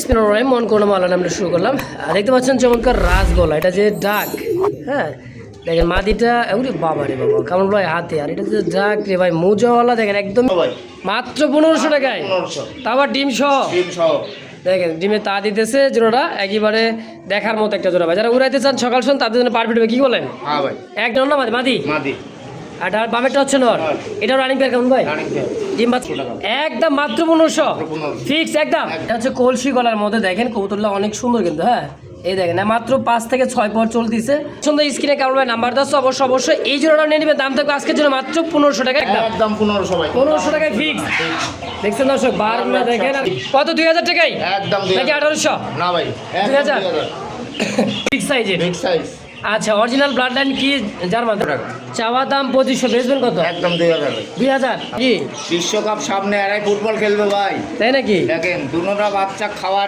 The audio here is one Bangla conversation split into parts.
স্পিনার রাইম মন কোনো মালান আমরা শুরু করলাম। আর দেখতে পাচ্ছেন চমৎকার রাসগোলা এটা যে ডাক হ্যাঁ? দেখেন মাদিটা ওরে বাবা রে বাবা কেমন ভাই হাতে। আর এটা যে ডাক রে ভাই মুজাওয়ালা দেখেন একদম মাত্র পনেরোশো টাকায়। পনেরোশো। তা আবার ডিম সহ। ডিম সহ দেখেন ডিমে তা দিতেছে জোড়াটা একেবারে দেখার মতো একটা জোড়া ভাই। যারা উড়াইতে চান সকাল সন্ধ্যা তাদের জন্য পারফেক্ট হবে কি বলেন? হ্যাঁ ভাই। একদম না মাদি মাদি? মাদি। আর বামেরটা হচ্ছে নর। এটাও রানিং পেয়ার কেমন ভাই? ডিম একদম মাত্র পনেরোশো। ফিক্স একদম। এটা হচ্ছে কলসি গলার মধ্যে দেখেন কবুতরটা অনেক সুন্দর কিন্তু হ্যাঁ? এই দেখেন মাত্র পাঁচ থেকে ছয় পর চলতেছে। সুন্দর স্ক্রিনে কেমন ভাই নাম্বার দাস অবশ্যই অবশ্যই। এই জোড়াটা নিয়ে নেবেন দাম থাকবে আজকের জন্য মাত্র পনেরোশো টাকা একদম। একদম পনেরোশো পনেরোশো টাকায় ফিক্স দেখছেন দর্শক বার না দেখেন কত দুই হাজার টাকাই একদম নাকি। আঠারোশো? না ভাই দুই হাজার? ফিক্স সাইজের বিগ সাইজ আচ্ছা অরিজিনাল ব্লাড লাইন কি জার্মান? চাওয়া দাম পঁচিশশো বেচবেন কত? একদম দুই হাজার। দুই হাজার? কি? বিশ্বকাপ সামনে এরাই ফুটবল খেলবে ভাই। তাই নাকি? দেখেন দুনোটা বাচ্চা খাওয়া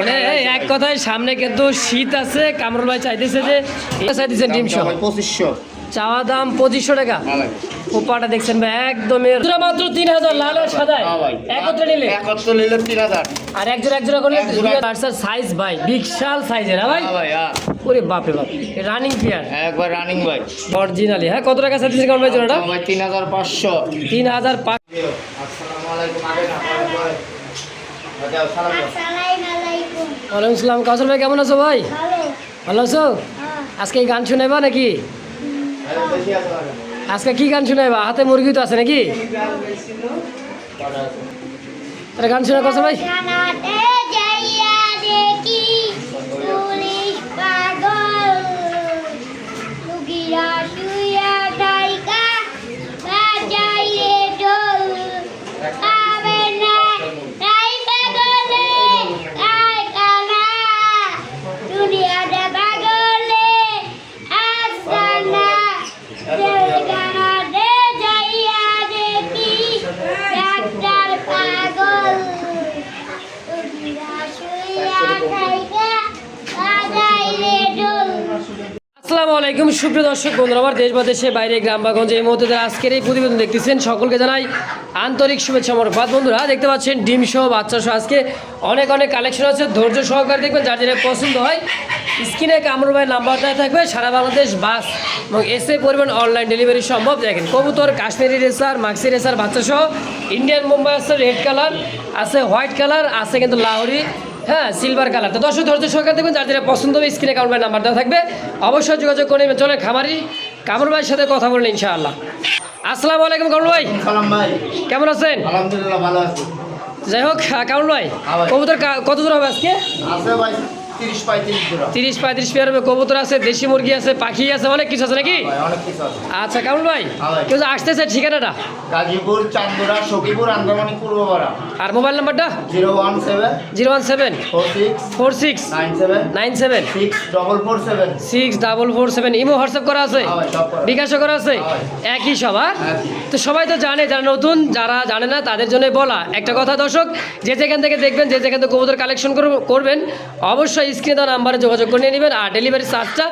মানে এক কথায় সামনে কিন্তু শীত আছে কামরুল ভাই চাইতেছে যে চাইতেছে ডিম সহ। পঁচিশশো। চাওয়া দাম পঁচিশশো টাকা। ভালো পোপাটা দেখছেন ভাই একদম মাত্র তিন হাজার লাল আর সাদায় হ্যাঁ ভাই। একত্রে নিলে। একত্র নিলে তিন হাজার। আর এক জোড়া এক জোড়া করলে জোড়া। সাইজ ভাই বিশাল সাইজের হ্যাঁ ভাই? হ্যাঁ ভাই হ্যাঁ। ওরে বাপরে বাপ রানিং প্লেয়ার একবার রানিং ভাই। অরিজিনালি হ্যাঁ কত টাকা কারণ ভাই জোড়াটা? ভাই তিন হাজার পাঁচশো। তিন হাজার পাঁচ আসসালামু আলাইকুম আগে না পরে পরে যাও সালাম দাও। ওয়ালাইকুম আসসালাম কাউসার ভাই কেমন আছো ভাই? ভালো। ভালো আছো? হ্যাঁ। আজকে এই গান শুনাইবা নাকি। আজকে কি গান শুনাইবা? হাতে মুরগি তো আছে নাকি? তাহলে গান শোনা কথা ভাই লুকিয়া শুইয়া ডাইকা বাজাই রে ঢোল পাবে না তাই পাগলে তাই কানা দুনিয়াতে পাগলে আসানা জানাতে যাইয়া দেখি ডাক্তার পাগল লুকিয়া শুইয়া ডাইকা বাজাই রে ঢোল আসসালামু আলাইকুম, সুপ্রিয় দর্শক বন্ধুরা, আমার দেশ বা দেশে বাইরে, গ্রাম বা গঞ্জে এই মুহূর্তে আজকের এই প্রতিবেদন দেখতেছেন, সকলকে জানাই আন্তরিক শুভেচ্ছা মরবাদ বন্ধুরা, দেখতে পাচ্ছেন ডিম সহ বাচ্চা সহ আজকে অনেক অনেক কালেকশন আছে। ধৈর্য সহকারে দেখবেন, যার যেটা পছন্দ হয়, স্ক্রিনে কামরুল ভাই নাম্বারটা থাকবে, সারা বাংলাদেশ বাস এবং এসে পরিমাণ অনলাইন ডেলিভারি সম্ভব। দেখেন, কবুতর, কাশ্মীরি রেসার, মাক্সি রেসার বাচ্চা সহ ইন্ডিয়ান মুম্বাই আছে রেড কালার আছে হোয়াইট কালার আছে কিন্তু লাহোরি। হ্যাঁ সিলভার কালার তো দর্শক ধৈর্য সরকার দেখবেন যার যেটা পছন্দ হবে স্ক্রিনে ভাই নাম্বার দেওয়া থাকবে। অবশ্যই যোগাযোগ করে নেবেন। চলে খামারি কামড় ভাইয়ের সাথে কথা বলেন ইনশাআল্লাহ। আসসালামু আলাইকুম কামড় ভাই। সালাম ভাই। কেমন আছেন? আলহামদুলিল্লাহ ভালো আছি। যাই হোক কামড় ভাই হ্যাঁ ভাই। কবুতর কত দূর হবে আজকে? আছে ভাই। তিরিশ পঁয়ত্রিশ পেয়ার হবে কবুতর আছে দেশি মুরগি আছে পাখি আছে অনেক কিছু আছে নাকি? আছে। আচ্ছা কামড় ভাই হ্যাঁ কেউ যে আসতেছে ঠিকানাটা? গাজীপুর চান্দুরা সখীপুর আন্দামানি পূর্বপাড়া। আর মোবাইল নাম্বারটা? Zero one seven. Zero one seven. Four six. Nine seven. Nine seven. Six double four seven. Six double four seven. Imo WhatsApp করা আছে? হ্যাঁ। বিকাশও করা আছে? হ্যাঁ একই সব হ্যাঁ? তো সবাই তো জানে যারা নতুন যারা জানে না তাদের জন্য বলা। একটা কথা দর্শক যে যেখান থেকে দেখবেন যে যেখান থেকে কবুতর কালেকশন করবেন অবশ্যই স্ক্রিনে দেওয়া নাম্বারে যোগাযোগ করে নিয়ে নেবেন আর ডেলিভারি চার্জটা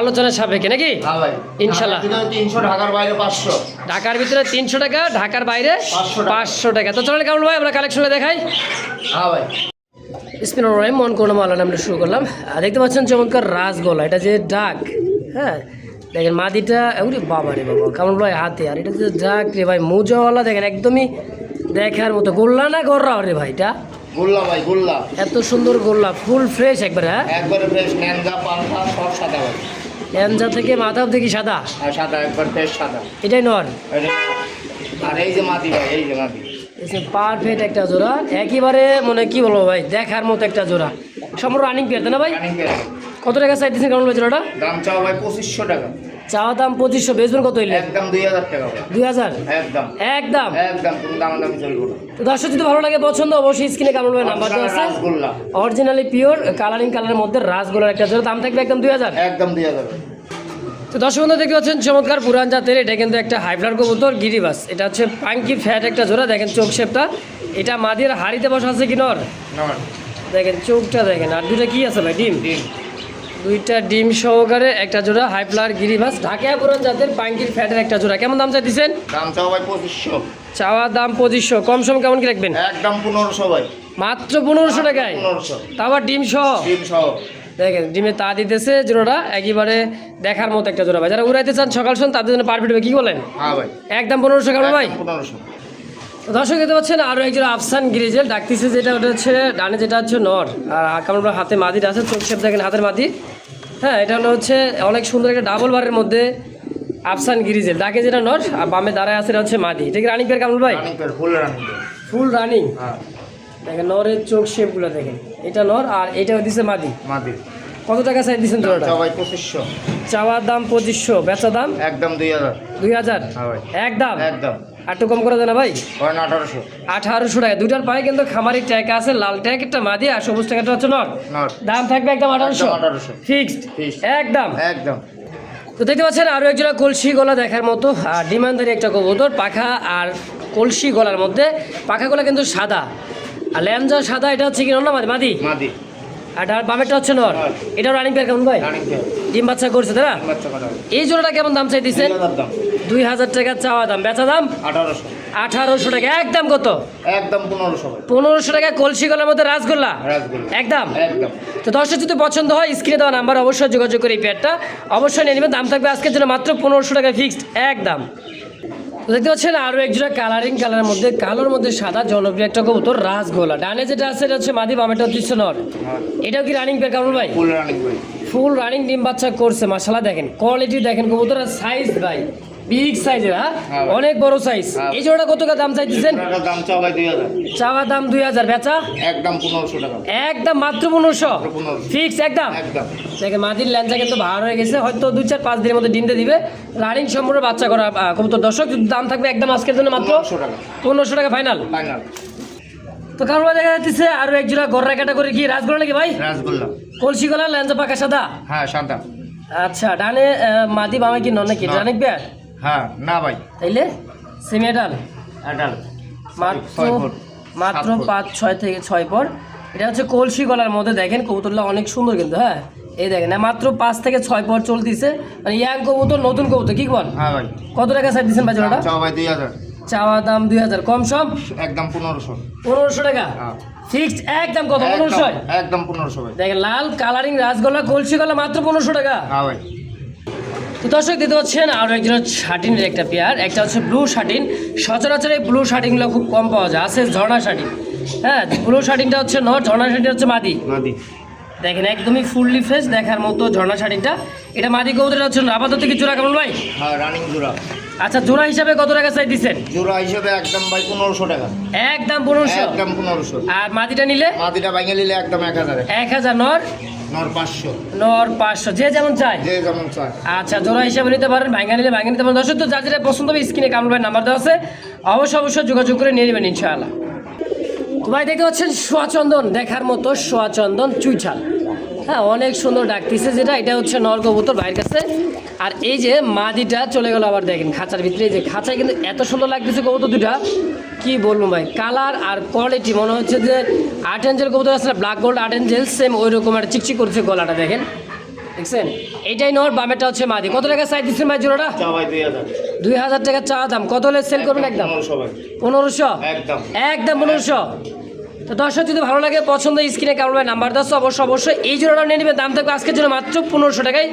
আলোচনার সাপেক্ষে নাকি? হ্যাঁ ইনশাল্লাহ। তিনশো ঢাকার বাইরে পাঁচশো। ঢাকার ভিতরে তিনশো টাকা ঢাকার বাইরে পাঁচশো টাকা। তো চলেন কেমন ভাই আমরা কালেকশনে দেখাই। হ্যাঁ ভাই। রাইম মন কোনো মালান আমরা শুরু করলাম। আর দেখতে পাচ্ছেন চমৎকার রাসগোলা এটা যে ডাক হ্যাঁ? দেখেন মাদিটা ওরে বাবা রে বাবা কেমন ভাই হাতে। আর এটা যে ডাক রে ভাই মুজাওয়ালা দেখেন একদমই দেখার মতো। গোল্লা না গররা রে ভাই এটা? গুল্লা ভাই গোল্লা। এত সুন্দর গোল্লা ফুল ফ্রেশ একবারে হ্যাঁ? একবারে ফ্রেশ সব সাদা ভাই। থেকে মাথা অব্দি কি সাদা? আর সাদা একবার ফ্রেশ সাদা। এটাই নর আর এই যে ভাই এই যে পারফেক্ট একটা জোড়া একেবারে মানে কি বলব ভাই দেখার মতো একটা জোড়া। সম্পূর্ণ রানিং পেয়ার না ভাই? Running pair. কত টাকা চাইতেছেন কেমন ভাই জোড়াটা দাম চাও ভাই পঁচিশশো টাকা। চাওয়া দাম পঁচিশশো বেচবেন কত হইলে? একদম দুই হাজার টাকা দুই হাজার? একদম। একদম? একদম কোনো দামাদামি চলবে না। তো দর্শক যদি ভালো লাগে পছন্দ অবশ্যই স্ক্রিনে কেমন ভাবে নাম্বার দেওয়া আছে। রাসগোল্লা। অরিজিনালি পিওর কালারিং কালারের মধ্যে রাসগোলার একটা দাম থাকবে একদম দুই হাজার? একদম দুই হাজার তো দর্শক বন্ধু দেখতে পাচ্ছেন চমৎকার পুরান জাতের। এটা কিন্তু একটা হাইব্লার কবুতর গিরিবাস। এটা হচ্ছে পাঙ্কি ফ্যাট একটা জোড়া। দেখেন চোখ শেপটা। এটা মাদির হাড়িতে বসা আছে কি নর? দেখেন চোখটা দেখেন। আর দুটা কি আছে ভাই? ডিম? ডিম। দুইটা ডিম সহকারে একটা জোড়া হাইপ্লার গিরিবাস ঢাকা পুরান জাতের পাঙ্কির ফ্যাটের একটা জোড়া। কেমন দাম চাইতেছেন? দাম চাও ভাই পঁচিশশো। চাওয়ার দাম পঁচিশশো। কম সম কেমন কি রাখবেন? একদম পনেরোশো ভাই। মাত্র পনেরোশো টাকায়? পনেরোশো। তারপর ডিম সহ? ডিম সহ। দেখেন ডিমে তা দিতেছে জোড়াটা একেবারে দেখার মতো একটা জোড়া ভাই। যারা উড়াইতে চান সকাল সন্ধ্যা তাদের জন্য পারফেক্ট হবে। কি বলেন? হ্যাঁ ভাই। একদম পনেরোশো কামড় ভাই? পনেরোশো। দর্শক দেখতে পাচ্ছেন আরও একজন আফসান গ্রিজেল। ডাকতেছে যেটা ওটা হচ্ছে ডানে যেটা হচ্ছে নর। আর কামড় হাতে মাদিটা আছে চোখ শেপ দেখেন হাতের মাদি। হ্যাঁ এটা হলো হচ্ছে অনেক সুন্দর একটা ডাবল বারের মধ্যে আফসান গ্রিজেল। ডাকে যেটা নর আর বামে দাঁড়ায় আছে হচ্ছে মাদি। এটা কি রানিং পেয়ার কামড় ভাই? ফুল রানিং ফুল রানিং দেখেন নরের চোখ শেপগুলো দেখেন। এটা নর আর এটা দিছে মাদি। মাদি। কত টাকা চাই দিচ্ছেন জোড়াটা সবাই পঁচিশশো। চাওয়ার দাম পঁচিশশো বেচা দাম? একদম দুই হাজার। দুই হাজার? হ্যাঁ ভাই। একদম? একদম। একটু কম করে দেন না ভাই। আঠারোশো। আঠারোশো টাকা। দুটার পায়ে কিন্তু খামারি ট্যাগ আছে লাল ট্যাগ একটা মাদি আর সবুজ ট্যাগটা হচ্ছে নট দাম থাকবে একদম আঠারোশো। 1800 ফিক্সড। একদম। একদম। তো দেখতে পাচ্ছেন আরও একজোড়া কলসি গলা দেখার মতো আর ডিমান্ডারি একটা কবুতর পাখা আর কলসি গলার মধ্যে। পাখা গলা কিন্তু সাদা। আর ল্যাঞ্জা সাদা এটা হচ্ছে কি না মাদি? মাদি? আর ডার বামেরটা হচ্ছে নর। এটা রানিং পেয়ার কেমন ভাই? ডিম বাচ্চা করছে কটা এই জোড়াটা কেমন দাম চাই দিচ্ছেন দুই হাজার টাকা চাওয়া দাম। বেচা দাম? আঠারোশো। আঠারোশো টাকা। একদম কত? একদম পনেরোশো পনেরোশো টাকা কলসি গলার মধ্যে রাসগোল্লা? একদম? একদম। তো দর্শক যদি পছন্দ হয় স্ক্রিনে দেওয়া নাম্বার অবশ্যই যোগাযোগ করে এই প্যাডটা অবশ্যই নিয়ে নেবেন। দাম থাকবে আজকের জন্য মাত্র পনেরোশো টাকা ফিক্সড একদম। দেখতে পাচ্ছেন আরও একজোড়া কালারিং কালারের মধ্যে কালোর মধ্যে সাদা জনপ্রিয় একটা কবুতর রাসগোলা ডানে যেটা আছে এটা হচ্ছে মাদি বামেটা হচ্ছে নর। হ্যাঁ। এটাও কি রানিং পেয়ার কামড় ভাই? ফুল রানিং ডিম বাচ্চা করছে মাসালা দেখেন। কোয়ালিটি দেখেন কবুতরের সাইজ ভাই। বিগ সাইজের হ্যাঁ? হ্যাঁ। অনেক বড় সাইজ হ্যাঁ। এই জোড়া কত দাম চাইতেছেন? দাম চাও ভাই দুই হাজার। চাওয়া দাম দুই হাজার বেচা? একদম পনেরোশো টাকা। একদম মাত্র পনেরোশো? ফিক্স একদম? একদম। দেখে মাদির ল্যাঞ্চা কিন্তু ভার হয়ে গেছে। হয়তো দুই চার পাঁচ দিনের মধ্যে ডিম দিয়ে দিবে। রানিং সম্পূর্ণ বাচ্চা করা কবুতর। দর্শক দাম থাকবে একদম আজকের জন্য মাত্র পনেরোশো টাকা। ফাইনাল ফাইনাল তো কারণ দেখা যাচ্ছে আরও এক জোড়া গররা ক্যাটাগরি কি? রাজগোলা নাকি ভাই? রাসগোল্লা কলসি গলা ল্যাঞ্চা পাকা সাদা? হ্যাঁ সাদা। আচ্ছা ডানে মাদি বামে কি নন নাকি? না। রানিক ব্যাট হ্যাঁ না ভাই। তাইলে সেমিয়াটাল এটাল মাত্র মাত্র পাঁচ ছয় থেকে ছয় পর। এটা হচ্ছে কলসি গলার মধ্যে দেখেন কবুতরটা অনেক সুন্দর কিন্তু হ্যাঁ? এই দেখেন না মাত্র পাঁচ থেকে ছয় পর চলতেছে। মানে ইয়াং কবুতর নতুন কবুতর কি বল? হ্যাঁ ভাই। কত টাকা সাইড দিচ্ছেন ভাই দুই হাজার। চাওয়া দাম দুই হাজার কম সব একদম পনেরোশো। পনেরোশো টাকা? হ্যাঁ। ফিক্সড একদম কত পনেরোশো একদম- একদম পনেরোশো দেখেন লাল কালারিং রাসগোল্লা কলসি গলা মাত্র পনেরোশো টাকা। হ্যাঁ ভাই। তো দর্শক দিতে পাচ্ছেন আরও একজন শার্টিনের একটা পেয়ার একটা হচ্ছে ব্লু শার্টিন। সচরাচর এই ব্লু শার্টিনগুলো খুব কম পাওয়া যায়, আছে ঝর্ণা শার্টিন। হ্যাঁ ব্লু শার্টিনটা হচ্ছে নর ঝর্ণা শার্টিন হচ্ছে মাদি। নদী দেখেন একদমই ফুললি ফ্রেশ দেখার মতো ঝর্ণা শাড়িটা। এটা মাদি কৌতটা হচ্ছে আপাতত কি জোড়া কেমন ভাই? হ্যাঁ রানিং জোড়া। আচ্ছা জোড়া হিসাবে কত টাকা চাই দিচ্ছেন? জোড়া হিসাবে একদম ভাই পনেরোশো টাকা। একদম পনেরোশো? একদম পনেরোশো। আর মাদিটা নিলে? মাদিটা ভাঙে নিলে একদম এক হাজারে। এক হাজার নর? নর পাঁচশো। নর পাঁচশো। যে যেমন চাই যে যেমন চায়। আচ্ছা জোড়া হিসাবে নিতে পারেন ভাঙা নিলে ভাঙা নিতে পারেন। দর্শক তো যার যেটা পছন্দ হবে স্ক্রিনে কামড় ভাই নাম্বার দেওয়া আছে। অবশ্যই অবশ্যই যোগাযোগ করে নিয়ে নেবেন ইনশাআল্লাহ। ভাই দেখতে পাচ্ছেন সোয়াচন্দন দেখার মতো সোয়াচন্দন চুইঠাল হ্যাঁ অনেক সুন্দর ডাকতেছে যেটা এটা হচ্ছে নর কবুতর ভাইয়ের কাছে। আর এই যে মাদিটা চলে গেল আবার দেখেন খাঁচার ভিতরে এই যে খাঁচায় কিন্তু এত সুন্দর লাগতেছে কবুতর দুটা কি বলব ভাই কালার আর কোয়ালিটি মনে হচ্ছে যে আর্ট এঞ্জেল কবুতর আছে black gold art angel same ওই রকম একটা চিকচিক করছে গলাটা দেখেন। দেখছেন? এটাই নর বামেরটা হচ্ছে মাদি। কত টাকা সাইজ দিচ্ছেন ভাই জোড়াটা? দুই হাজার। টাকা চা দাম। কত হলে সেল করবেন একদম? পনেরোশো? একদম পনেরোশো? তো দর্শক যদি ভালো লাগে পছন্দ স্ক্রিনে কেমন ভাই নাম্বার দশ অবশ্যই অবশ্যই এই জন্য নিয়ে নেবে দাম থাকবে আজকের জন্য মাত্র পনেরোশো টাকায়।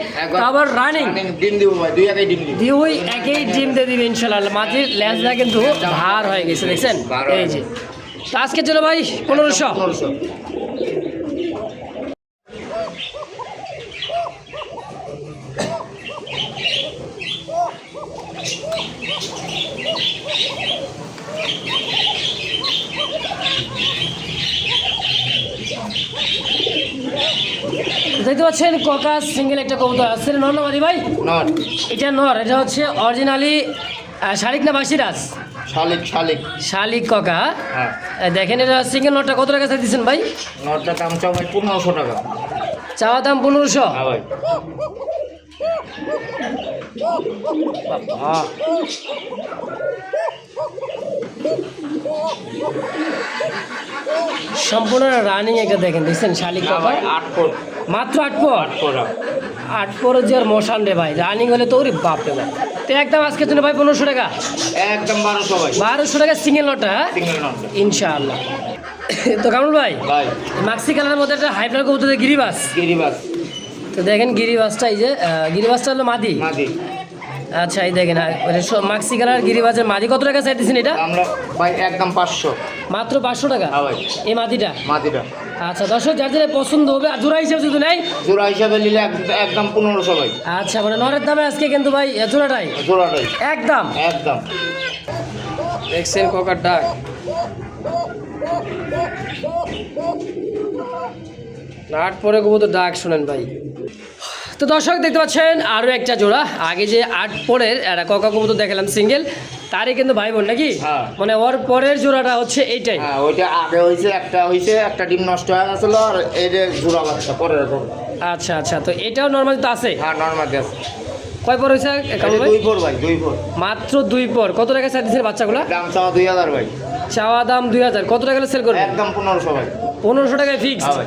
আবার রানিং ডিম দিব ভাই দুই একাই ডিম দিব। দুই একই ডিম দিয়ে দিবে ইনশাল্লাহ। মাটির লেন্সটা কিন্তু ভার হয়ে গেছে দেখছেন? এই যে। তো আজকের জন্য ভাই পনেরোশো। দেখতে পাচ্ছেন ককা সিঙ্গেল একটা কবুতর। আছে নর না ভাই? নর। এটা নর এটা হচ্ছে অরিজিনালি শালিক না বাসিরাজ শালিক শালিক। শালিক ককা। হ্যাঁ। দেখেন এটা সিঙ্গেল নটটা কত টাকা দিচ্ছেন ভাই? নরটা দাম চাও ভাই পনেরোশো টাকা। চাওয়া দাম পনেরোশো? হ্যাঁ ভাই। সম্পূর্ণ রানিং একটা দেখেন দেখছেন? শালিক ককা। আট ফুট। মাত্র আট পর? আট পর যে আর মশান রে ভাই রানিং হলে তো ওরে বাপ রে ভাই। তো একদম আজকের জন্য ভাই পনেরোশো টাকা? একদম বারোশো ভাই। বারোশো টাকা সিঙ্গেল নটা হ্যাঁ? ইনশাআল্লাহ। তো কামরুল ভাই মাক্সি কালারের মধ্যে একটা হাইফ্লার কবুতর গিরিবাস। গিরিবাস। তো দেখেন গিরিবাসটা এই যে গিরিবাসটা হলো মাদি। মাদি। আচ্ছা এই দেখেন সব মাক্সি কালার গিরিবাসের মাদি কত টাকা চাইতেছেন এটা? আমরা ভাই একদম পাঁচশো। মাত্র পাঁচশো টাকা? হ্যাঁ ভাই। এই মাদিটা? মাদিটা। আচ্ছা দর্শক যার যাদের পছন্দ হবে আর জোড়া হিসেবে যদি নেই জোড়া হিসাবে নিলে এক- একদম পনেরোশো ভাই। আচ্ছা মানে নরের দামে আজকে কিন্তু ভাই এ জোড়াটাই? জোড়াটাই। একদম? একদম। দেখছেন কোকার ডাক আট পরে কবুতর ডাক শোনেন ভাই। তো দর্শক দেখতে পাচ্ছেন আরও একটা জোড়া। আগে যে আট পরের একটা ককা কবুতর দেখালাম সিঙ্গেল তারই কিন্তু ভাই বোন নাকি? হ্যাঁ। মানে ওর পরের জোড়াটা হচ্ছে এইটাই। হ্যাঁ ওইটা আগে হয়েছে একটা হয়েছে একটা ডিম নষ্ট হয়ে গেছিল আর এই যে জোড়া বাচ্চা পরে এরকম আচ্ছা আচ্ছা তো এটাও নর্মাল তো আছে? হ্যাঁ নর্মাল আছে। কয় পর হয়েছে দুই ফোর ভাই দুই ফোর মাত্র দুই পর। কত টাকা চাই দিচ্ছেন বাচ্চাগুলা? দাম চাওয়া দুই হাজার ভাই। চাওয়া দাম দুই হাজার। কত টাকা সেল করবে একদম পনেরোশো ভাই। পনেরোশো টাকায় ফিক্স হ্যাঁ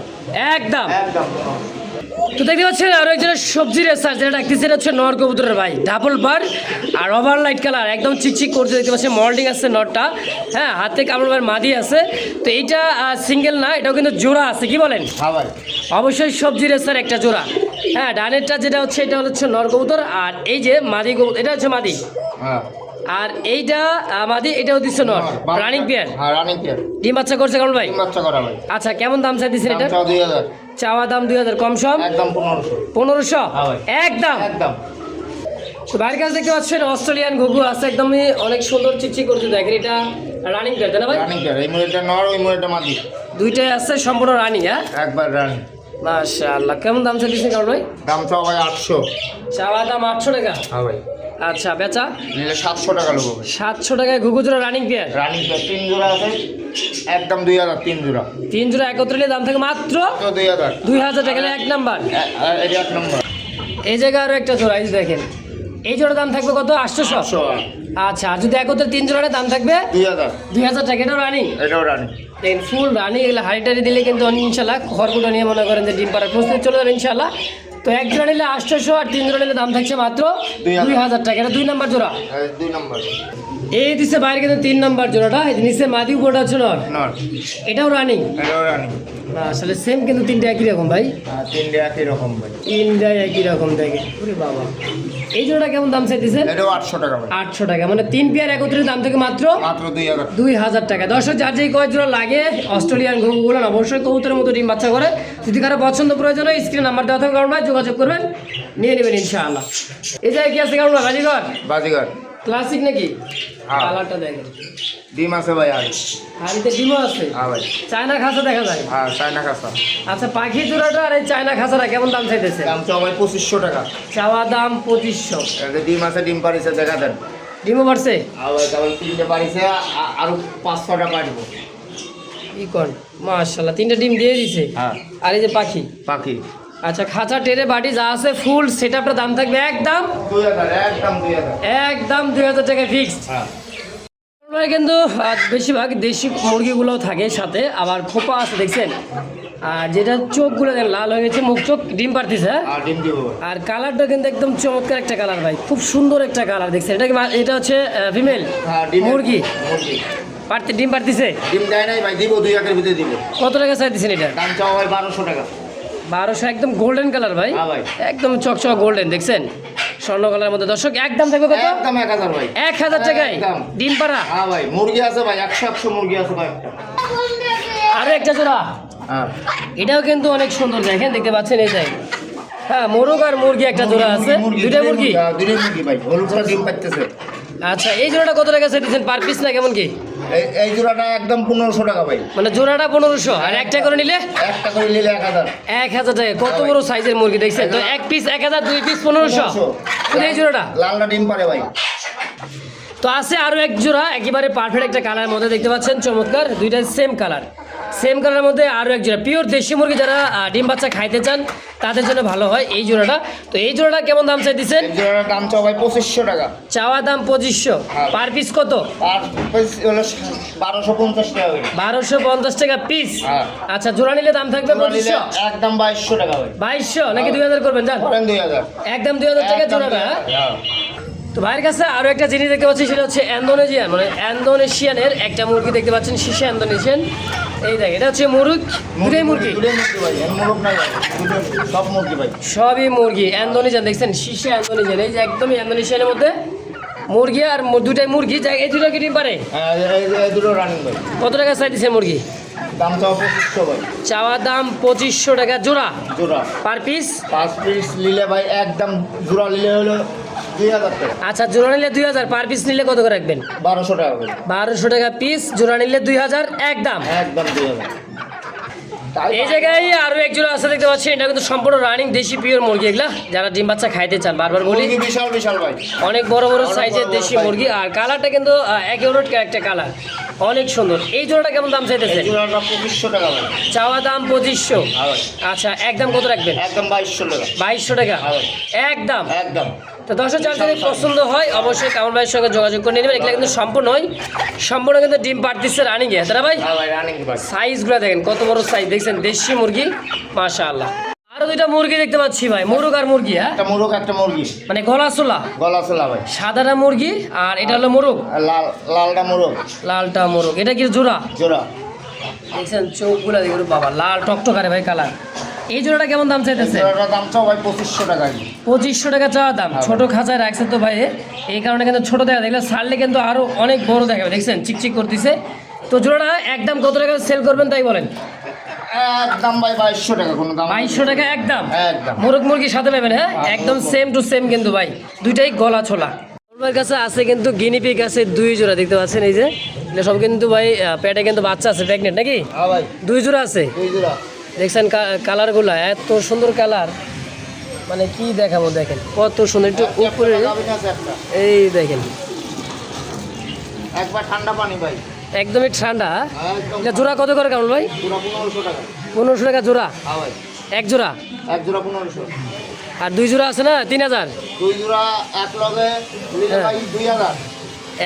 একদম। একদম তো দেখতে পাচ্ছেন আরও একজনের সবজি রেসার যেটা ডাকতেছে এটা হচ্ছে নর কবুতরের ভাই। ডাবল বার আর ওভার লাইট কালার একদম চিকচিক করছে দেখতে পাচ্ছেন মল্ডিং আছে নটটা হ্যাঁ হাতে কামড় ভাই মাদি আছে। তো এইটা সিঙ্গেল না এটাও কিন্তু জোড়া আছে কি বলেন? হ্যাঁ অবশ্যই সবজি রেসার একটা জোড়া। হ্যাঁ ডানেরটা যেটা হচ্ছে এটা হচ্ছে নর কবুতর আর এই যে মাদি কবুতর এটা হচ্ছে মাদি। হ্যাঁ। আর এইটা আহ, মাদি এটাও দিচ্ছে নর। রানিং পেয়ার হ্যাঁ রানিং পেয়ার ডিম বাচ্চা করছে কামড় ভাই? ডিম বাচ্চা করা ভাই। আচ্ছা কেমন দাম চাই দিচ্ছেন এটা চাওয়া দুই হাজার। চাওয়া দাম দুই হাজার কম সম? একদম পনেরোশো। পনেরোশো? হ্যাঁ ভাই। একদম? একদম। তো বাইরের কাছে দেখতে পাচ্ছেন অস্ট্রেলিয়ান ঘুঘু আছে একদমই অনেক সুন্দর চিকচিক করছে। দেখেন এটা রানিং পেয়ার তাই না ভাই? রানিং পেয়ার এই মুড়িটা নর ওই মুড়িটা মাদি। দুইটাই আছে সম্পূর্ণ রানিং হ্যাঁ? একবার রানিং মাশাআল্লাহ কেমন দাম চাই চাইছেন কারণ ভাই? দাম চাওয়া ভাই আটশো। চাওয়া দাম আটশো টাকা। হ্যাঁ ভাই। আচ্ছা বেচা? নিলে সাতশো টাকা লোক সাতশো টাকায় ঘুঘু জোড়া রানিং পেয়ার রানিং পেয়ার তিন জোড়া আছে একদম দুই হাজার তিন জোড়া। তিন জোড়া একত্রে নিয়ে দাম থাকে মাত্র দুই হাজার। দুই হাজার টাকা এক নাম্বার। এটা এক নম্বর। এই জায়গায় আরও একটা জোড়া এই দেখেন। এই জোড়া দাম থাকবে কত? আটশোশো? আটশো আচ্ছা আর যদি একত্রে তিন জোড়ার দাম থাকবে? দুই হাজার। দুই হাজার টাকা এটাও রানিং এটাও রানিং দেখেন ফুল রানি এগুলো হাড়িটারি দিলে কিন্তু ইনশাল্লাহ খড়গুলো নিয়ে মনে করেন যে ডিম পাড়ার প্রস্তুতি চলে যাবে ইনশাল্লাহ। তো এক জোড়া নিলে আটশোশো আর তিন জোড়া নিলে দাম থাকছে মাত্র দুই হাজার। টাকা। এটা দুই নাম্বার জোড়া? এই দুই নম্বর। এই দিচ্ছে বাইরে কিন্তু তিন নাম্বার জোড়াটা। নিচে মাদি উপরটা হচ্ছে নর। নর। এটাও রানিং এটাও রানিং আসলে সেম কিন্তু তিনটা একই রকম ভাই। তিনটা একই রকম ভাই। তিনটা একই রকম দেখে। বাবা। এই জোড়াটা কেমন দাম চাইতেছে এটা আটশো টাকা ভাই। আটশো টাকা। মানে তিন পেয়ার একত্রিত দাম থেকে মাত্র মাত্র দুই হাজার। দুই হাজার টাকা। দর্শক যার যেই কয় জোড়া লাগে অস্ট্রেলিয়ান ঘুঘুগুলো অবশ্যই কবুতরের মতো ডিম বাচ্চা করে। যদি কারও পছন্দ প্রয়োজন হয় স্ক্রিন নাম্বার দেওয়া থাকবে। কারণ ভাই যোগাযোগ করবেন নিয়ে নেবেন ইনশাআল্লাহ। এই জায়গায় কি আছে কারণ? বাজিঘর বাজিগার। ক্লাসিক নাকি? হ্যাঁ। কালারটা দেখেন। ডিম আছে ভাই আর। হাড়িতে ডিমও আছে? হ্যাঁ ভাই। চায়না খাসা দেখা যায়? হ্যাঁ চায়না কাঁচা আচ্ছা পাখি জোড়াটা আর এই চায়না খাসাটা কেমন দাম চাইতেছে দাম চাও ভাই পঁচিশশো টাকা। চাওয়া দাম পঁচিশশো। ডিম আছে ডিম পারিছে দেখা দেন। ডিমও আর ভাই তারপর তিনটে পারিছে আরও পাঁচশোটা পারব ই কর মাশাল্লাহ তিনটা ডিম দিয়ে দিছে? হ্যাঁ। আর এই যে পাখি? পাখি। আচ্ছা খাঁচা টেরে বাটি যা আছে ফুল সেটআপটা দাম থাকবে একদম একদম দুই হাজার। টাকা ফিক্সড হ্যাঁ। কিন্তু বেশিরভাগ দেশি মুরগিগুলোও থাকে সাথে আবার খোপা আছে দেখছেন? আর যেটা চোখগুলো লাল হয়ে গেছে মুখ চোখ ডিম পারতেছে হ্যাঁ? আর ভাই আর কালারটা কিন্তু একদম চমৎকার একটা কালার ভাই। খুব সুন্দর একটা কালার দেখছেন? এটা কি এটা হচ্ছে ফিমেল হ্যাঁ মুরগি? পারতে ডিম পারতেছে? ডিম দেয় নাই ভাই। দিব দুই হাজার ভিতরে দিব। কত টাকা চাই দিচ্ছেন এটা? দাম চাও ভাই বারোশো টাকা। বারোশো একদম গোল্ডেন কালার ভাই। হ্যাঁ। একদম চকচক গোল্ডেন দেখছেন? স্বর্ণ কালার মধ্যে। দর্শক একদম থাকবে কত? একদম এক হাজার ভাই। এক হাজার টাকায়। ডিম পাড়া হ্যাঁ ভাই মুরগি আছে ভাই একশো একশো মুরগি আছে ভাই আরও একটা জোড়া। হ্যাঁ। এটাও কিন্তু অনেক সুন্দর দেখেন দেখতে পাচ্ছেন এই যাই হ্যাঁ মোরগ আর মুরগি একটা জোড়া আছে। দুইটা মুরগি হ্যাঁ, দুইটা মুরগি ভাই হলুদটা ডিম পাইতেছে। আচ্ছা এই জোড়াটা কত টাকা দিচ্ছেন? পার পিস না কেমন কি? এই জোড়াটা একদম পনেরোশো টাকা ভাই। মানে জোড়াটা পনেরোশো আর একটা করে নিলে? একটা করে নিলে এক হাজার। এক হাজার টাকা কত বড় সাইজের মুরগি দেখছেন? তো এক পিস এক হাজার দুই পিস পনেরোশো? শুধু এই জোড়াটা? লালটা ডিম পারে ভাই। তো আছে আরও এক জোড়া একেবারে পারফেক্ট একটা কালার মধ্যে দেখতে পাচ্ছেন চমৎকার দুইটা সেম কালার সেম কালারের মধ্যে আরও এক জোড়া। পিওর দেশি মুরগি যারা ডিম বাচ্চা খাইতে চান তাদের জন্য ভালো হয় এই জোড়াটা। তো এই জোড়াটা কেমন দাম চাই দিচ্ছেন দাম চাও ভাই পঁচিশশো টাকা। চাওয়া দাম পঁচিশশো। হ্যাঁ। পার পিস কত? আর পিস হলো বারোশো পঞ্চাশ টাকা বারোশো পঞ্চাশ টাকা পিস হ্যাঁ। আচ্ছা জোড়া নিলে দাম থাকবে পঁচিশশো? একদম বাইশশো টাকা বাইশশো? নাকি দুই হাজার করবেন? জান দুই হাজার। একদম দুই হাজার টাকা জোড়াটা তো ভাইয়ের কাছে আরও একটা জিনিস দেখতে পাচ্ছি সেটা হচ্ছে অ্যান্ডোনেজিয়ান মানে অ্যান্ডোনেশিয়ানের একটা মুরগি দেখতে পাচ্ছেন শিশা অ্যান্ডোনেশিয়ান এই দেখ এটা হচ্ছে মুরগ দুটাই মুরগি সব মুরগি ভাই। সবই মুরগি অ্যান্ডোনিজান দেখছেন? শীর্ষে অ্যান্ডোনিজান এই যে একদমই অ্যান্ডোনেশিয়ানের মধ্যে মুরগি আর দুটাই মুরগি। যা এই দুটো কি ডিম পারে? হ্যাঁ কত টাকা চাই দিচ্ছে মুরগি? দাম চাও পঁচিশশো ভাই। চাওয়া দাম পঁচিশশো টাকা জোড়া? জোড়া। পার পিস পাঁচ পিস নিলে ভাই একদম জোড়া নিলে হলো আচ্ছা জোড়া নিলে দুই হাজার পার পিস নিলে কত করে রাখবেন? বারোশো টাকা বারোশো টাকা পিস জোড়া নিলে দুই হাজার একদম। একদম দুই হাজার। এই জায়গায় আরও এক জোড়া আছে দেখতে পাচ্ছি এটা কিন্তু সম্পূর্ণ রানিং দেশি পিওর মুরগি এগুলা যারা ডিম বাচ্চা খাইতে চান বারবার বলি। বিশাল বিশাল ভাই। অনেক বড় বড় সাইজের দেশি মুরগি আর কালারটা কিন্তু একে ওরট একটা কালার অনেক সুন্দর। এই জোড়াটা কেমন দাম চাইতেছে পঁচিশশো টাকা চাওয়া দাম পঁচিশশো। হ্যাঁ আচ্ছা একদম কত রাখবেন? একদম বাইশশো টাকা। বাইশশো টাকা? হ্যাঁ একদম। একদম। তো দর্শক যার যদি পছন্দ হয় অবশ্যই কামল ভাইয়ের সঙ্গে যোগাযোগ করে নেবেন। এগুলো কিন্তু সম্পূর্ণ হয়। সম্পূর্ণ কিন্তু ডিম পাড়তেছে রানিং এ। তারা ভাই হ্যাঁ সাইজগুলো দেখেন কত বড় সাইজ দেখছেন? দেশি মুরগি মাশা আল্লাহ আরও দুইটা মুরগি দেখতে পাচ্ছি ভাই মুরগ আর মুরগি হ্যাঁ? একটা মোরগ একটা মুরগি। মানে গলা চোলা গলা চোলা ভাই। সাদাটা মুরগি আর এটা হলো মোরগ? লাল লালটা মোরগ। লালটা মোরগ। এটা কি জোড়া? জোড়া। দেখছেন চোখগুলো দেখুন বাবা লাল টকটকারে ভাই কালার এই জোড়াটা কেমন দাম চাইতেছে? দাম চাও ভাই পঁচিশশো টাকা পঁচিশশো টাকা চাওয়া দাম। ছোট খাঁচায় রাখছে তো ভাই। এই কারণে কিন্তু ছোট দেখা দেখলে ছাড়লে কিন্তু আরও অনেক বড় দেখাবে। দেখছেন চিকচিক করতেছে। তো জোড়াটা একদম কত টাকা সেল করবেন তাই বলেন? একদম ভাই বাইশশো টাকা কোনো দাম বাইশশো টাকা একদম একদম মোরগ মুরগি সাথে পাবেন হ্যাঁ? একদম সেম টু সেম কিন্তু ভাই। দুইটাই গলা ছোলা। আমার কাছে আছে কিন্তু গিনিপিক আছে দুই জোড়া দেখতে পাচ্ছেন এই যে। সব কিন্তু ভাই পেটে কিন্তু বাচ্চা আছে প্রেগনেন্ট নাকি? হ্যাঁ দুই জোড়া আছে? দুই জোড়া। দেখছেন কালারগুলো এত সুন্দর কালার। মানে কি দেখাবো দেখেন কত সুন্দর একটু উপরে। এই দেখেন। একবার ঠান্ডা পানি ভাই। একদমই ঠান্ডা। এটা জোড়া কত করে কেমন ভাই? পনেরোশো টাকা। জোড়া? হ্যাঁ এক জোড়া? এক জোড়া পনেরোশো। আর দুই জোড়া আছে না তিন হাজার? দুই জোড়া এক লগে হ্যাঁ। দুই হাজার।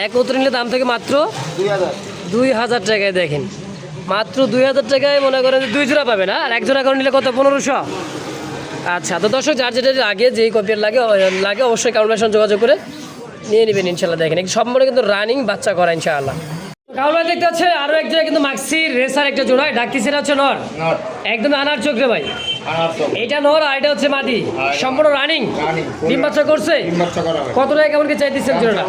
এক উত্তর নিলে দাম থেকে মাত্র দুই হাজার। দুই হাজার টাকায় দেখেন। মাত্র দুই হাজার টাকায় মনে করেন যে দুই জোড়া পাবেন না আর এক জোড়া করে নিলে কত? পনেরোশো। আচ্ছা তো দর্শক যার যেটা লাগে যেই কপিয়ার লাগে লাগে অবশ্যই কাউন্টার সঙ্গে যোগাযোগ করে নিয়ে নেবেন ইনশাল্লাহ দেখেন এই সম্পূর্ণ কিন্তু রানিং বাচ্চা করা ইনশাআল্লাহ। কাউলা দেখতে পাচ্ছে আরও এক জায়গায় কিন্তু মাক্সি রেসার একটা জোড়ায় ডাকিসের হচ্ছে নর? একদম আনার চোখ রে ভাই। এটা নর আর এটা হচ্ছে মাদি। হ্যাঁ। সম্পূর্ণ রানিং। ডিম বাচ্চা করছে? কত টাকা কেমন কি চাইতেছেন জোড়াটা?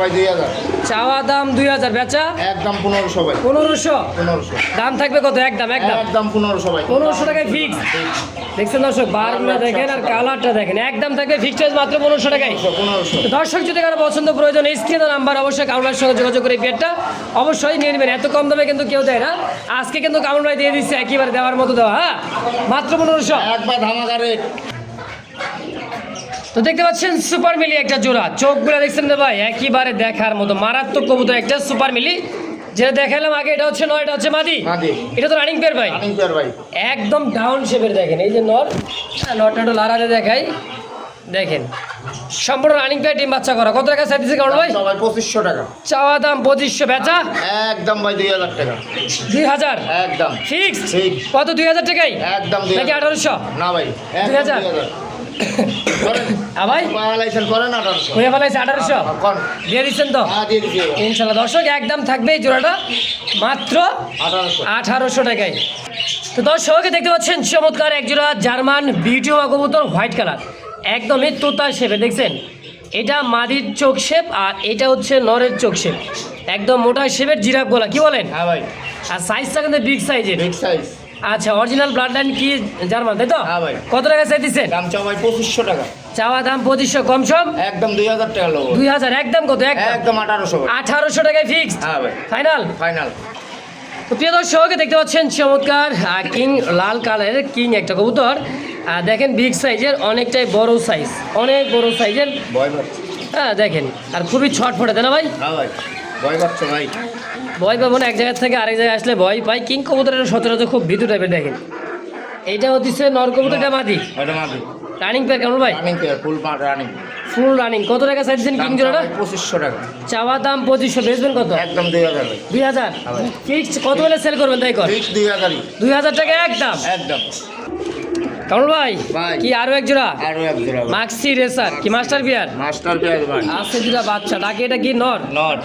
চাওয়া দাম দুই হাজার বেচা? একদম পনেরোশো ভাই। পনেরোশো? পনেরোশো। দাম থাকবে কত? একদম একদম একদম পনেরোশো ভাই। পনেরোশো টাকায় ফিক্স দেখছেন দর্শক বারগুলো দেখেন আর কালারটা দেখেন। একদম থাকবে ফিক্সড মাত্র পনেরোশো টাকায়। দর্শক যদি কারও পছন্দ প্রয়োজন স্ক্রিনে নাম্বার অবশ্যই কামড়ার সঙ্গে যোগাযোগ করে পেটটা অবশ্যই নিয়ে নেবেন। এত কম দামে কিন্তু কেউ দেয় না। আজকে কিন্তু ভাই দিয়ে দিচ্ছে একেবারে দেওয়ার মতো দেওয়া হ্যাঁ? মাত্র পনেরোশো। একবার ধামাকা রেট তো দেখতে পাচ্ছেন সুপার মিলি একটা জোড়া। চোখগুলো দেখছেন না ভাই? একইবারে দেখার মতো। মারাত্মক কবুতর একটা সুপার মিলি। যেটা দেখালাম আগে এটা হচ্ছে নয় এটা হচ্ছে মাদি। এটা তো রানিং পেয়ার ভাই। রানিং পেয়ার ভাই। একদম ডাউন শেপের দেখেন। এই যে নর নটা একটু লারাতে দেখাই। দেখেন সম্পূর্ণ রানিং পেয়ার ডিম বাচ্চা করা। কত টাকা চাইতেছে কারণ ভাই? পঁচিশশো টাকা। চাওয়া দাম পঁচিশশো বেচা? একদম ভাই দুই হাজার টাকা। দুই হাজার? একদম। ফিক্স ঠিক কত দুই হাজার টাকাই? একদম নাকি। আঠারোশো? না ভাই দুই হাজার? হ্যাঁ হয়ে হ্যাঁ দিচ্ছি। দর্শক একদম থাকবে এই জোড়াটা। মাত্র আঠারোশো। টাকায়। তো দর্শক দেখতে পাচ্ছেন চমৎকার এক জোড়া জার্মান বিউটি কবুতর হোয়াইট কালার। একদমই তোতা শেপে দেখছেন? এটা মাদির চোখ শেপ আর এটা হচ্ছে নরের চোখ শেপ। একদম মোটা শেপের জিরাফ গোলা কি বলেন? হ্যাঁ ভাই। আর সাইজটা কিন্তু বিগ সাইজের বিগ সাইজ আচ্ছা অরিজিনাল ব্লাড লাইন কি জার্মান তাই তো? হ্যাঁ ভাই। কত টাকা চাইতেছেন? দাম চাও ভাই পঁচিশশো টাকা। চাওয়া দাম পঁচিশশো কম সম? একদম দুই হাজার টাকা লোক দুই হাজার একদম কত? একদম। আঠারোশো আঠারোশো টাকায় ফিক্স হ্যাঁ ভাই। ফাইনাল ফাইনাল তো প্রিয় দর্শক দেখতে পাচ্ছেন চমৎকার কিং লাল কালারের কিং একটা কবুতর। আর দেখেন বিগ সাইজের অনেকটাই বড় সাইজ অনেক বড় সাইজের হ্যাঁ দেখেন আর খুবই ছটফটে তাই না ভাই? হ্যাঁ ভয় পাচ্ছ ভাই। ভয় পাবো না এক জায়গা থেকে আরেক জায়গায় আসলে ভয় পাই। কিং কবুতরের সচরাচর খুব ভিতু টাইপের দেখেন। এইটা হচ্ছে নর কবুতরটা মাদি। মাদি। রানিং পেয়ার কেমন ভাই? Running pair full running full running কত টাকা চাইছেন কিং জোড়াটা? পঁচিশশো টাকা। চাওয়া দাম পঁচিশশো বেচবেন কত? একদম দুই হাজার দুই হাজার? ভাই। কত হলে সেল করবেন তাই কর? দুই হাজার টাকা একদম। একদম। কামরুল ভাই। কি আরও এক জোড়া? আরও এক জোড়া মাক্সি রেসার কি মাস্টার বিয়ার? মাস্টার পেঁয়াজ ভাই। আছে দুটা বাচ্চা ডাকে এটা কি নর? নট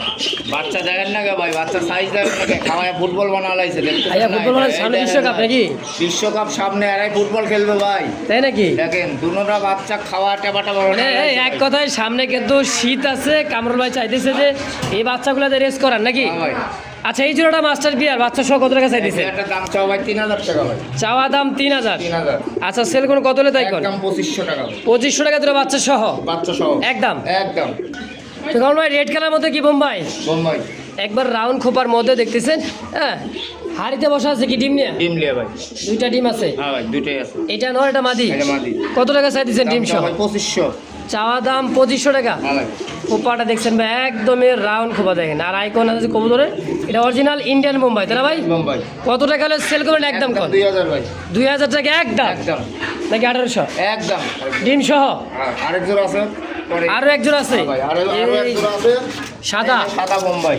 বাচ্চা দেখেন না ভাই বাচ্চা সাইজ দেখেন না খাওয়ায় ফুটবল বানা লাইছে আইয়া ফুটবল বানাইছে, সামনে বিশ্বকাপ নাকি? বিশ্বকাপ সামনে এরাই ফুটবল খেলবে ভাই। তাই নাকি? দেখেন দুনোটা বাচ্চা খাওয়া টেপা টেপা মানে এই এক কথায় সামনে কিন্তু শীত আছে কামরুল ভাই চাইতেছে যে এই বাচ্চাগুলোতে রেস করার নাকি? হ্যাঁ ভাই। আচ্ছা এই জোড়াটা মাস্টার বিয়ার বাচ্চা সহ কত টাকা চাইতেছে একটা দাম চাও ভাই তিন হাজার টাকা ভাই। চাওয়া দাম তিন হাজার। তিন হাজার। আচ্ছা সেল কোন কত হলে তাই কোন একদম পঁচিশশো টাকা ভাই। পঁচিশশো টাকা দুটো বাচ্চা সহ? বাচ্চা সহ। একদম? একদম। তো ভাই রেড কালার মধ্যে কি বোম্বাই বোম্বাই। একবার রাউন্ড খোপার মধ্যে দেখতেছেন হ্যাঁ? হাড়িতে বসা আছে কি ডিম নিয়ে? ডিম লিয়ে ভাই। দুইটা ডিম আছে? হ্যাঁ ভাই দুইটাই আছে। এটা নয় এটা মাদি? এটা মাদি। কত টাকা চাইতেছেন ডিম দাম সহ? চাও ভাই পঁচিশশো। চাওয়া দাম পঁচিশশো টাকা। খোপাটা দেখছেন ভাই একদমই রাউন্ড খোপা দেখেন। আর আইকন আছে কবুতরের। এটা অরিজিনাল ইন্ডিয়ান মুম্বাই তাই না ভাই? বোম্বাই কত টাকা হলে সেল করবেন একদম কম? দুই হাজার ভাই। দুই হাজার টাকা একদম? একদম। নাকি আঠারোশো? একদম। ডিম সহ হ্যাঁ, আরেক জোড়া আছে আরও একজন আছে? হ্যাঁ আছে। সাদা? সাদা বোম্বাই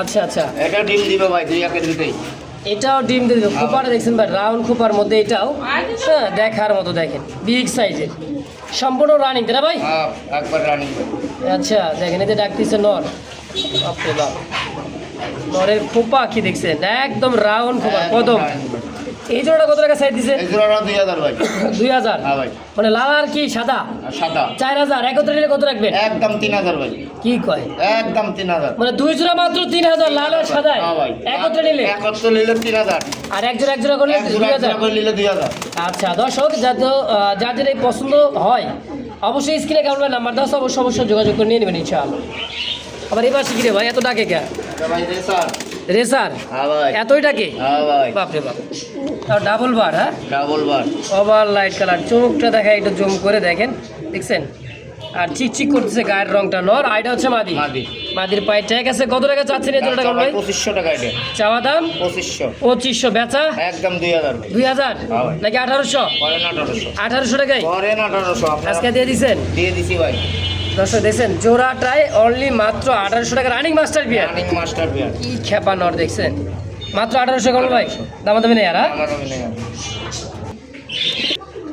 আচ্ছা আচ্ছা। এটা ডিম দিবে ভাই দুই একের দিতেই এটাও ডিম দিয়ে খোপার খোপাটা দেখছেন ভাই রাউন্ড খোপার মধ্যে এটাও হ্যাঁ দেখার মতো দেখেন বিগ সাইজের। সম্পূর্ণ রানিং তাই না ভাই? হ্যাঁ একবার রানিং আচ্ছা দেখেন এতে ডাকতেছে নর। বাপরে বাপ। নরের খোপা কি দেখছেন? একদম রাউন্ড খোপা কদম। এই জোড়াটা কত টাকা সাইজ দিছে? এই জোড়াটা দুই হাজার ভাই। দুই হাজার? হ্যাঁ ভাই। মানে লাল আর কি সাদা? সাদা। চার হাজার। একত্রে নিলে কত রাখবেন? একদম তিন হাজার ভাই। কি কয়? একদম তিন হাজার। মানে দুই জোড়া মাত্র তিন হাজার লাল আর সাদায় হ্যাঁ ভাই। একত্রে নিলে? একত্রে নিলে তিন হাজার। আর এক জোড়া এক জোড়া করলে এক দুই জোড়া এক হাজার জোড়া করে নিলে দুই হাজার। আচ্ছা দর্শক যেটা পছন্দ হয় অবশ্যই স্ক্রিনে কেমন নাম্বার দাও অবশ্যই অবশ্যই যোগাযোগ করে নিয়ে নেবেন ইনশাআল্লাহ। আবার এবার শিখি রে ভাই? এত ডাকে কে? রেসার। হ্যাঁ এতই ডাকে? হ্যাঁ বাপরে বাপ তাও ডাবল বার হ্যাঁ? Double bar over light colour. চোখটা দেখা একটু জুম করে দেখেন। দেখছেন? আর চিকচিক করতেছে গায়ের রংটা। নর আইটা হচ্ছে মাদি। মাদি। মাদির পায়ে ট্যাগ আছে। কত টাকা চাচ্ছেন এই জোড়াটা ভাই? পঁচিশশো টাকা এটা। চাওয়া দাম? পঁচিশশো। পঁচিশশো বেচা? একদম দুই হাজার। দুই হাজার? হ্যাঁ ভাই। নাকি আঠারোশো? আঠারোশো। টাকায়? করেন আঠারোশো আজকে দিয়ে দিছেন? দিয়ে দিছি ভাই। দর্শক দেখছেন জোড়াটায় অনলি মাত্র আঠারোশো টাকা running master bear running master bear কি খেপা নর দেখছেন? মাত্র আঠারোশো কামল ভাই দামা দামি নেই আর হ্যাঁ?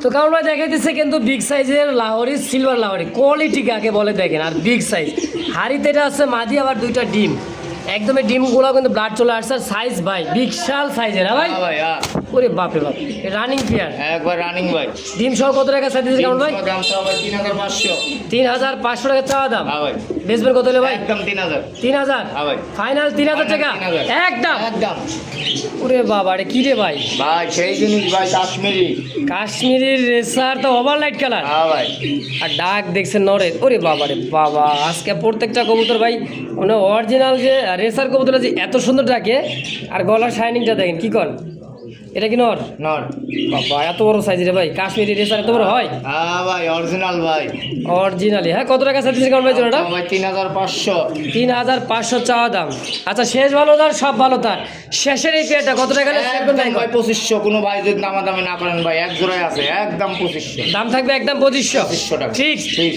তো কামল ভাই দেখাইতেছে কিন্তু বিগ সাইজের লাহোরি সিলভার লাহোরি। কোয়ালিটি কাকে বলে দেখেন আর বিগ সাইজ হাড়িতে এটা আছে মাদি আবার দুইটা ডিম। একদমই ডিমগুলো কিন্তু ব্লাড চলে আসছে সাইজ ভাই বিশাল সাইজের হ্যাঁ ভাই? হ্যাঁ ভাই হ্যাঁ। ওরে বাপরে বাপ রানিং পেয়ার একবার রানিং ভাই। ডিম সহ কত টাকা সাইজ দিচ্ছে কেমন ভাই? দাম চাও ভাই তিন হাজার পাঁচশো। তিন হাজার পাঁচশো টাকা চাওয়া দাম। হ্যাঁ ভাই। বেচবেন কত হলে ভাই? একদম তিন হাজার। তিন হাজার? হ্যাঁ ভাই। ফাইনাল তিন হাজার টাকা? একদম? একদম। ওরে বাবা রে কি রে ভাই? ভাই সেই জিনিস ভাই কাশ্মীরি। কাশ্মীরের রেসার তো ওভার লাইট কালার হ্যাঁ ভাই। আর ডাক দেখছেন নরে ওরে বাবা রে বাবা আজকে প্রত্যেকটা কবুতর ভাই মানে অরিজিনাল যে রেসার কবুতর যে এত সুন্দর ডাকে আর গলার শাইনিংটা দেখেন কি কর এটা কি নর? নর। বাবা এত বড় সাইজ রে ভাই কাশ্মীরি রেসার এত বড় হয়? হ্যাঁ ভাই অরিজিনাল ভাই। অরিজিনালি হ্যাঁ কত টাকা সাইজ কেমন ভাই জোড়াটা? ভাই তিন হাজার পাঁচশো। তিন হাজার পাঁচশো চাওয়া দাম। আচ্ছা শেষ ভালো তার সব ভালো তার। শেষের এই পেয়ারটা কত টাকা ভাই পঁচিশশো। কোনো ভাই যদি দামাদামি না করেন ভাই এক জোড়ায় আছে একদম পঁচিশশো। দাম থাকবে একদম পঁচিশশো। পঁচিশশো টাকা। ঠিক ঠিক